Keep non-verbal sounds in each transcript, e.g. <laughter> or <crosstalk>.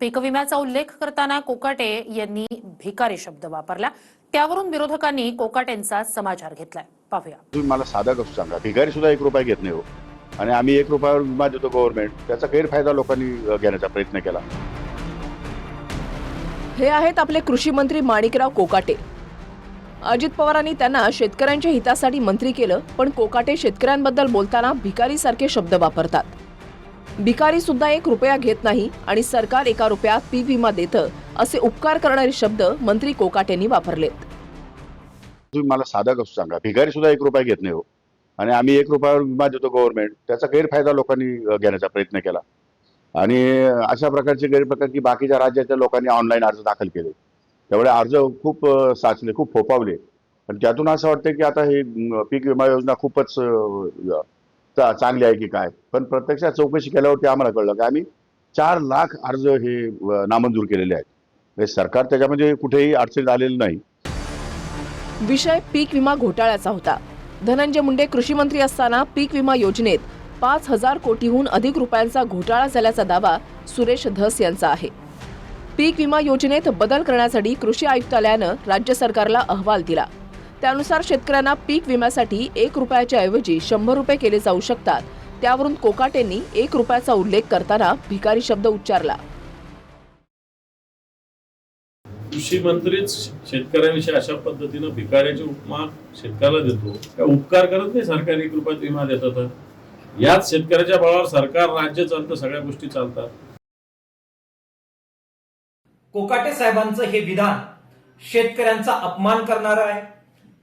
पीक विम्याचा उल्लेख करताना कोकाटे यांनी भिकारी शब्द वापरला. त्यावरून विरोधकांनी कोकाटेंचा समाचार घेतलाय. पाहूया. तुम्ही मला साधा गोष्ट सांगा. भिकारी सुद्धा एक रुपया घेत नाही हो. आणि आम्ही एक रुपयावर विमा देतो गव्हर्नमेंट त्याचा गैरफायदा लोकांनी घेण्याचा प्रयत्न केला. हे आहेत आपले कृषी मंत्री माणिकराव कोकाटे. अजित पवारांनी त्यांना शेतकऱ्यांच्या हितासाठी मंत्री केलं पण कोकाटे शेतकऱ्यांबद्दल बोलताना भिकारीसारखे शब्द वापरतात. भिकारी सुद्धा एक रुपया घेत नाही आणि सरकार एका रुपयात पीक विमा देतं असे उपकार करणारे शब्द मंत्री कोकाट यांनी वापरलेत. तुम्ही मला साधा कसं सांगा? भिकारी सुद्धा एक रुपया घेत नाही हो. आणि आम्ही एक रुपयावर विमा देतो गव्हर्नमेंट त्याचा गैरफायदा लोकांनी घेण्याचा प्रयत्न केला. आणि अशा प्रकारचे गैरप्रकार की बाकीच्या राज्याच्या लोकांनी ऑनलाईन अर्ज दाखल केले. त्यामुळे अर्ज खूप साचले खूप फोपावले आणि त्यातून असं वाटतं की आता हे पीक विमा योजना खूपच चांगली आहे की काय? पण प्रत्यक्षात चौकशी केल्यावरती आम्हाला कळलं की आम्ही चार लाख अर्ज हे नामंजूर केलेले आहेत. म्हणजे सरकार त्याच्यामध्ये कुठेही अडचणीत आलेलं नाही. विषय पीक विमा घोटाळ्याचा होता. धनंजय मुंडे कृषी मंत्री असताना पीक विमा योजनेत पाच हजार कोटीहून अधिक रुपयांचा घोटाळा झाल्याचा दावा सुरेश धस यांचा आहे. पीक विमा योजनेत बदल करण्यासाठी कृषी आयुक्तालयानं राज्य सरकारला अहवाल दिला. त्यानुसार शेतकऱ्यांना पीक विम्यासाठी एक रुपयाच्या ऐवजी शंभर रुपये केले जाऊ शकतात. त्यावरून कोकाटेंनी एक रुपयाचा उल्लेख करताना भिकारी शब्द उच्चारला. कृषी मंत्रीच शेतकऱ्यांविषयी अशा पद्धतीनं भिकाऱ्याची उपमा शेतकऱ्याला देतो. काय उपकार करत नाही सरकारी एक रुपयात विमा देतात. याच शेतकऱ्याच्या बळावर सरकार राज्य चालतं सगळ्या गोष्टी चालतात. कोकाटे साहेबांचं हे विधान शेतकऱ्यांचा अपमान करणार आहे.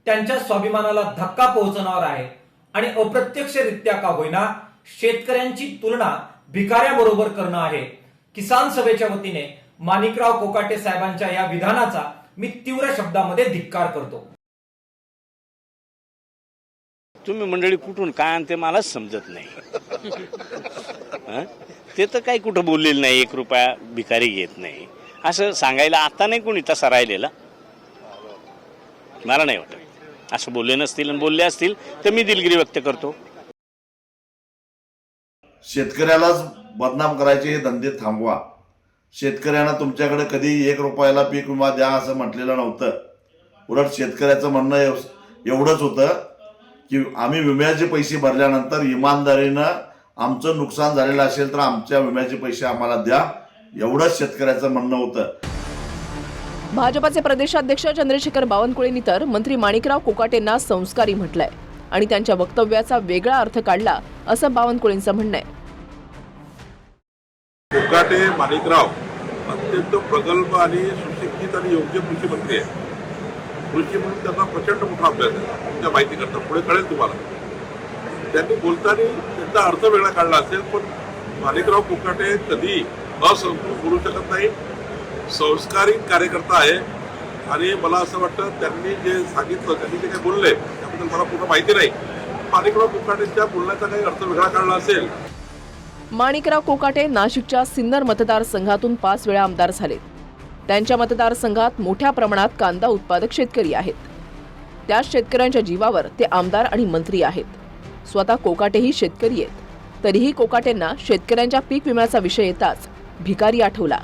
त्यांच्या स्वाभिमानाला धक्का पोहोचवणार आहे आणि अप्रत्यक्षरित्या का होईना शेतकऱ्यांची तुलना भिकाऱ्याबरोबर करणं आहे. किसान सभेच्या वतीने माणिकराव कोकाटे साहेबांच्या या विधानाचा मी तीव्र शब्दामध्ये धिक्कार करतो. तुम्ही मंडळी कुठून काय आणते मलाच समजत नाही. <laughs> हं? ते तर काही कुठं बोललेलं नाही एक रुपया भिकारी घेत नाही. असं सांगायला आता नाही कोणी तसा राहिलेला? मला नाही वाटत. असं बोलले नसतील आणि बोलले असतील तर मी दिलगिरी व्यक्त करतो. शेतकऱ्यालाच बदनाम करायचे हे धंदे थांबवा. शेतकऱ्यांना तुमच्याकडे कधी एक रुपयाला पीक विमा द्या असं म्हटलेलं नव्हतं. उलट शेतकऱ्याचं म्हणणं एवढंच होतं की आम्ही विम्याचे पैसे भरल्यानंतर इमानदारीनं आमचं नुकसान झालेलं असेल तर आमच्या विम्याचे पैसे आम्हाला द्या. एवढंच शेतकऱ्याचं म्हणणं होतं. भाजपाचे प्रदेशाध्यक्ष चंद्रशेखर बावनकुळेंनी तर मंत्री माणिकराव कोकाटेंना संस्कारी म्हटलंय आणि त्यांच्या वक्तव्याचा वेगळा अर्थ काढला असं बावनकुळेंचं म्हणणं आहे. कोकाटे माणिकराव अत्यंत प्रगल्भ आणि सुशिक्षित आणि योग्य कृषी मंत्री आहे कृषी म्हणून त्यांना प्रचंड मोठा अभ्यास आहे. त्या माहिती करता पुढे कळेल तुम्हाला. त्यांनी बोलताना त्यांचा अर्थ वेगळा काढला असेल पण माणिकराव कोकाटे कधी असंस्कृत बोलू शकत नाही संस्कारिक कार्यकर्ता आहे. आणि मला असं वाटतं त्यांनी जे सांगितलं त्यांनी जे काही बोलले त्याबद्दल मला पूर्ण माहिती नाही. माणिकराव कोकाटेंच्या बोलण्याचा काही अर्थ वेगळा काढला असेल. माणिकराव कोकाटे नाशिकच्या सिन्नर मतदारसंघातून पाच वेळा आमदार झाले त्यांच्या मतदारसंघात मोठ्या प्रमाणात कांदा उत्पादक शेतकरी आहेत. त्या शेतकऱ्यांच्या जीवावर ते आमदार आणि मंत्री आहेत. स्वतः कोकाटेही शेतकरी आहेत. तरीही कोकाटेंना शेतकऱ्यांच्या पीक विम्याचा विषय येताच भिकारी आठवला.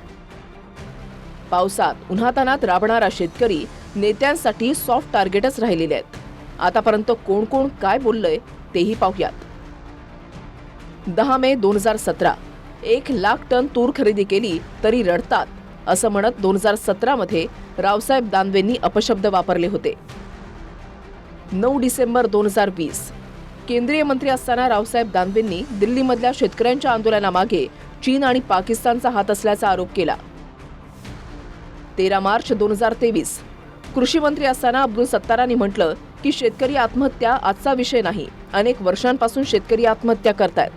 पावसात उन्हातानात राबणारा शेतकरी नेत्यांसाठी सॉफ्ट टार्गेटच राहिलेले आहेत. आतापर्यंत कोण कोण काय बोललंय तेही पाहूयात. दहा मे दोन हजार सतरा. एक लाख टन तूर खरेदी केली तरी रडतात असं म्हणत दोन हजार सतरामध्ये रावसाहेब दानवेंनी अपशब्द वापरले होते. नऊ डिसेंबर दोन हजार वीस. केंद्रीय मंत्री असताना रावसाहेब दानवेंनी दिल्लीमधल्या शेतकऱ्यांच्या आंदोलनामागे चीन आणि पाकिस्तानचा हात असल्याचा आरोप केला. तेरा मार्च दोन हजार तेवीस. कृषी मंत्री असताना अब्दुल सत्तारांनी म्हटलं की शेतकरी आत्महत्या आजचा विषय नाही. अनेक वर्षांपासून शेतकरी आत्महत्या करतायत.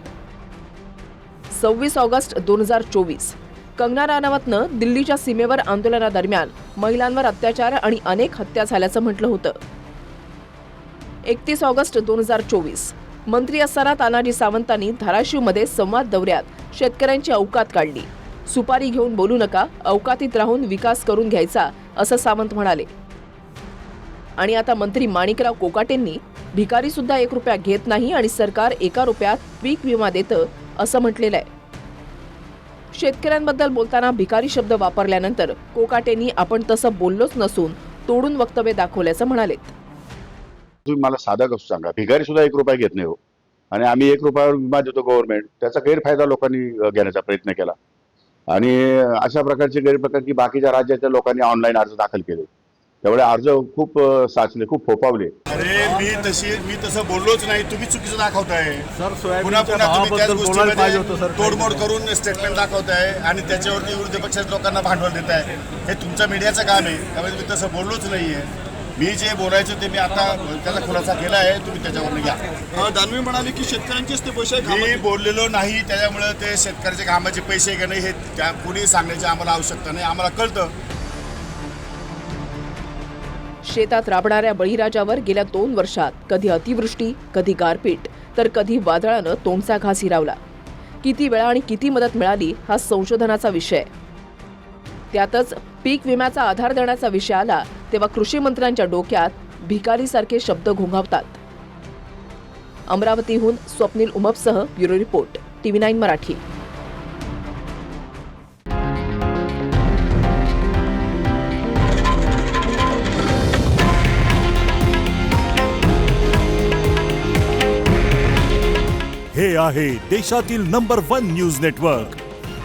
सव्वीस ऑगस्ट दोन हजार चोवीस. कंगना राणावतनं दिल्लीच्या सीमेवर आंदोलनादरम्यान महिलांवर अत्याचार आणि अनेक हत्या झाल्याचं म्हटलं होतं. एकतीस ऑगस्ट दोन हजार चोवीस. मंत्री असताना तानाजी सावंतांनी धाराशिवमध्ये संवाद दौऱ्यात शेतकऱ्यांची अवकात काढली. सुपारी घेऊन बोलू नका अवकातीत राहून विकास करून घ्यायचा असं सावंत म्हणाले. आणि आता मंत्री माणिकराव कोकाटेंनी भिकारी सुद्धा एक रुपया घेत नाही आणि सरकार एका रुपयात पीक विमा देतं असं म्हटलेलं आहे शेतकऱ्यांबद्दल बोलताना भिकारी शब्द वापरल्यानंतर कोकाटेंनी आपण तसं बोललोच नसून तोडून वक्तव्य दाखवल्याचं म्हणाले तुम्ही मला साधा कसं सांगा भिकारी सुद्धा एक रुपया घेत नाही हो. आणि आम्ही एक रुपयावर विमा देतो गव्हर्नमेंट त्याचा गैरफायदा लोकांनी घेण्याचा प्रयत्न केला. आणि अशा प्रकारचे गैरप्रकार की बाकीच्या राज्याच्या लोकांनी ऑनलाईन अर्ज दाखल केले. त्यामुळे अर्ज खूप साचले खूप फोपावले अरे मी तशी मी तसं बोललोच नाही. तुम्ही चुकीचं दाखवताय. सर पुन्हा पुन्हा तुम्ही त्याच गोष्टीमध्ये सर तोडमोड करून स्टेटमेंट दाखवताय आणि त्याच्यावरती विरोधी पक्षाच्या लोकांना भांडवल देताय. हे तुमच्या मीडियाचं काम आहे. त्यामुळे मी तसं बोललोच नाहीये. मी जे बोलायचं ते मी आता त्याचा खुलासा केला आहे तुम्ही त्याच्यावर घ्या. दानवे म्हणाले की शेतकऱ्यांचेच ते पैसे मी बोललेलो नाही त्याच्यामुळे ते शेतकऱ्याच्या कामाचे पैसे का नाही हे त्या कोणी सांगण्याची आम्हाला आवश्यकता नाही आम्हाला कळतं. शेतात राबणाऱ्या बळीराजावर गेल्या दोन वर्षात कधी अतिवृष्टी कधी गारपीट तर कधी वादळानं तोंडचा घास हिरावला. किती वेळा आणि किती मदत मिळाली हा संशोधनाचा विषय. त्यातच पीक विम्याचा आधार देण्याचा विषय आला तेव्हा कृषी मंत्र्यांच्या डोक्यात भिकारीसारखे शब्द घोंघावतात अमरावतीहून Swapnil उमपसह bureau report TV nine Marathi. हे आहे देशातील नंबर वन न्यूज नेटवर्क.